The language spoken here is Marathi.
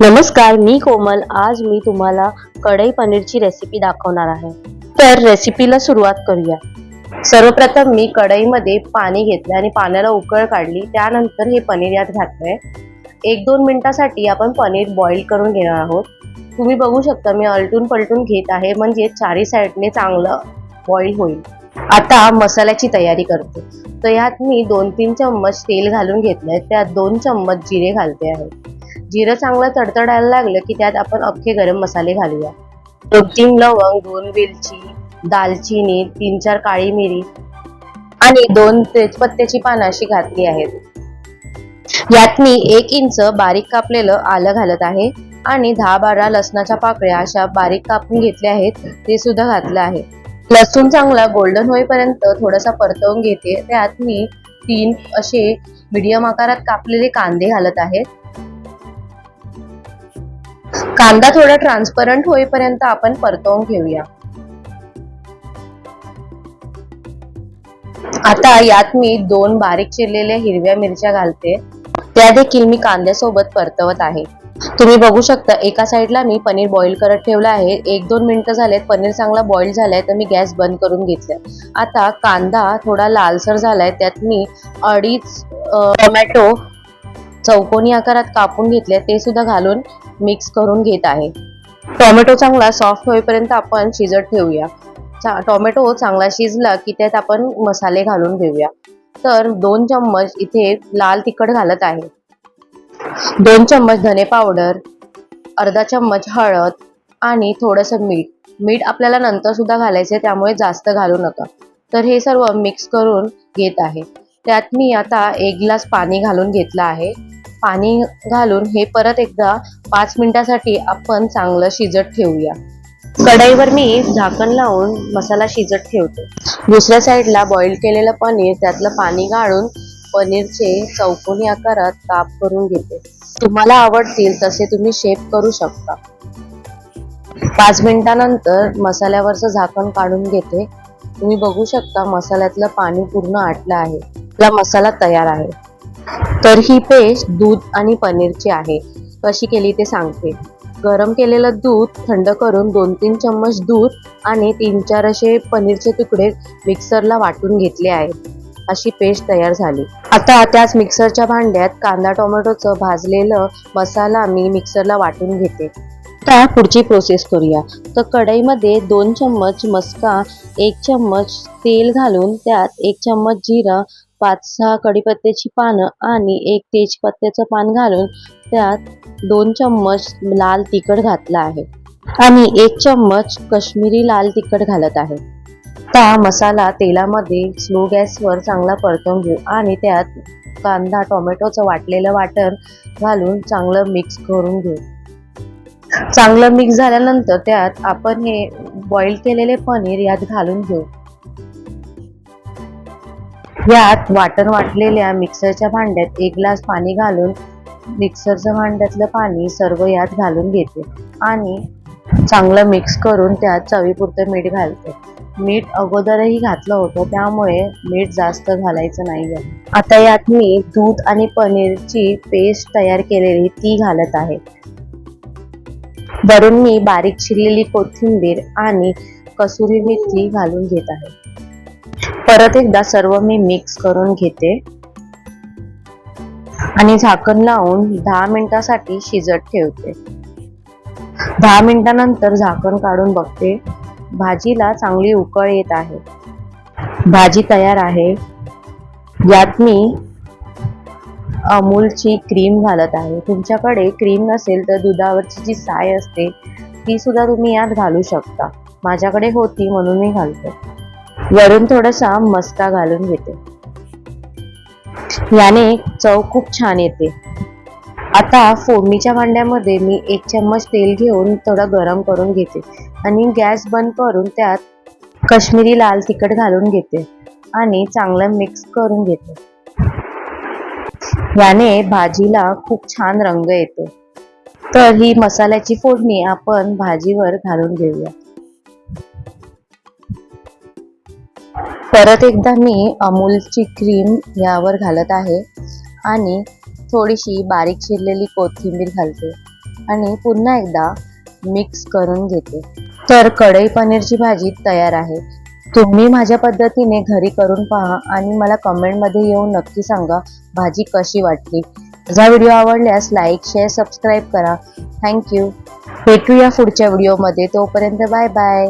नमस्कार मी कोमल. आज मी तुम्हाला कढई पनीरची रेसिपी दाखवणार आहे. तर रेसिपीला सुरुवात करूया. सर्वप्रथम मी कढईमध्ये पाणी घेतलं आणि पाण्याला उकळ काढली. त्यानंतर हे पनीर यात घातलंय. एक दोन मिनिटासाठी आपण पनीर बॉईल करून घेणार आहोत. तुम्ही बघू शकता मी अलटून पलटून घेत आहे. म्हणजे चारी साईडने चांगलं बॉईल होईल. आता मसाल्याची तयारी करते. तर यात मी दोन तीन चम्मच तेल घालून घेतलंय. त्यात दोन चम्मच जिरे घालते आहे. जिरं चांगलं तडतडायला लागलं की त्यात आपण अख्खे गरम मसाले घालूया. दोन तीन लवंग दोन वेलची दालचिनी तीन चार काळी मिरी आणि दोन तेजपत्त्याची पानं अशी घातली आहेत. यात मी एक इंच बारीक कापलेलं आलं घालत आहे आणि दहा बारा लसणाच्या पाकळ्या अशा बारीक कापून घेतल्या आहेत ते सुद्धा घातलं आहे. लसूण चांगला गोल्डन होईपर्यंत थोडासा परतवून घेते. त्यात मी तीन असे मीडियम आकारात कापलेले कांदे घालत आहेत कांदा थोडा ट्रान्सपरंट होईपर्यंत आपण परतवून घेऊया. आता यात मी दोन बारीक चिरलेल्या हिरव्या मिरच्या घालते. त्या देखील मी कांद्यासोबत परतवत आहे. तुम्ही बघू शकता एका साईडला मी पनीर बॉईल करत ठेवलं आहे. एक दोन मिनिटं झालेत पनीर चांगला बॉईल झालाय तर मी गॅस बंद करून घेतलाय. आता कांदा थोडा लालसर झालाय त्यात मी अडीच टोमॅटो चौकोनी आकारात कापून घेतले ते सुद्धा घालून मिक्स करून घेत आहे. टोमॅटो चांगला सॉफ्ट होईपर्यंत आपण शिजत ठेवूया. चा- टोमॅटो चांगला शिजला की त्यात आपण मसाले घालून घेऊया. तर दोन चम्मच इथे लाल तिखट घालत आहे. दोन चम्मच धने पावडर अर्धा चम्मच हळद आणि थोडंसं मीठ. मीठ आपल्याला नंतर सुद्धा घालायचं आहे त्यामुळे जास्त घालू नका. तर हे सर्व मिक्स करून घेत आहे. त्यात मी आता एक ग्लास पाणी घालून घेतलं आहे. पाणी घालून हे परत एकदा पाच मिनिटासाठी आपण चांगलं शिजत ठेवूया. कढईवर मी झाकण लावून मसाला शिजत ठेवते. दुसऱ्या साईडला बॉईल केलेलं पनीर त्यातलं पाणी गाळून पनीरचे चौकोनी आकारात काप करून घेते. तुम्हाला आवडतील तसे तुम्ही शेप करू शकता. पाच मिनिटानंतर मसाल्यावरचं झाकण काढून घेते. तुम्ही बघू शकता मसाल्यातलं पाणी पूर्ण आटलं आहे. आपला मसाला तयार आहे. तर ही पेस्ट दूध आणि पनीरची आहे. कशी केली ते सांगते. गरम केलेलं दूध थंड करून दोन तीन चम्मच दूध आणि तीन चार असे पनीरचे तुकडे मिक्सरला वाटून घेतले आहेत अशी पेस्ट तयार झाली. आता त्याच मिक्सरच्या भांड्यात कांदा टोमॅटोचं भाजलेलं मसाला मी मिक्सरला वाटून घेते. आता पुढची प्रोसेस करूया. तर कढईमध्ये दोन चम्मच मस्का एक चम्मच तेल घालून त्यात एक चम्मच जिरं पाच सहा कढीपत्त्याची पानं आणि एक तेजपत्त्याचं पान घालून त्यात दोन चम्मच लाल तिखट घातलं आहे आणि एक चम्मच कश्मीरी लाल तिखट घालत आहे. त्या मसाला तेलामध्ये स्लो गॅसवर चांगला परतवून घेऊ आणि त्यात कांदा टोमॅटोचं वाटलेलं वाटर घालून चांगलं मिक्स करून घेऊ. चांगलं मिक्स झाल्यानंतर त्यात आपण हे बॉईल केलेले पनीर यात घालून घेऊ. यात वाटण वाटलेल्या मिक्सरच्या भांड्यात एक ग्लास पाणी घालून मिक्सरच्या भांड्यातलं पाणी सर्व यात घालून घेते आणि चांगलं मिक्स करून त्यात चवीपुरतं मीठ घालते. मीठ अगोदरही घातलं होतं त्यामुळे मीठ जास्त घालायचं नाही आहे आता यात मी दूध आणि पनीरची पेस्ट तयार केलेली ती घालत आहे. वरून मी बारीक चिरलेली कोथिंबीर आणि कसुरी मेथी घालून घेत आहे. परत एकदा सर्व मी मिक्स करून घेते. आणि झाकण लावून दहा मिनिटासाठी शिजत ठेवते. दहा मिनिटानंतर झाकण काढून बघते. भाजीला चांगली उकळ येत आहे. भाजी तयार आहे. यात मी अमूलची क्रीम घालत आहे. तुमच्याकडे क्रीम नसेल तर दुधावरची जी साय असते ती सुद्धा तुम्ही यात घालू शकता. माझ्याकडे होती म्हणून मी घालते. वरून थोडासा मस्का घालून घेते. याने चव खूप छान येते. आता फोडणीच्या भांड्यामध्ये मी एक चम्मच तेल घेऊन थोडं गरम करून घेते आणि गॅस बंद करून त्यात कश्मीरी लाल तिखट घालून घेते आणि चांगलं मिक्स करून घेते. याने भाजीला खूप छान रंग येतो. तर ही मसाल्याची फोडणी आपण भाजीवर घालून घेऊया. परत एकदा मी अमूलची क्रीम यावर घालत आहे आणि थोडीशी बारीक चिरलेली कोथिंबीर घालते आणि पुन्हा एकदा मिक्स करून घेते. तर कढई पनीरची भाजी तयार आहे. तुम्ही माझ्या पद्धतीने घरी करून पहा आणि मला कमेंटमध्ये येऊन नक्की सांगा भाजी कशी वाटली. माझा व्हिडिओ आवडल्यास लाईक शेअर सबस्क्राईब करा. थँक्यू भेटूया पुढच्या व्हिडिओमध्ये. तोपर्यंत बाय बाय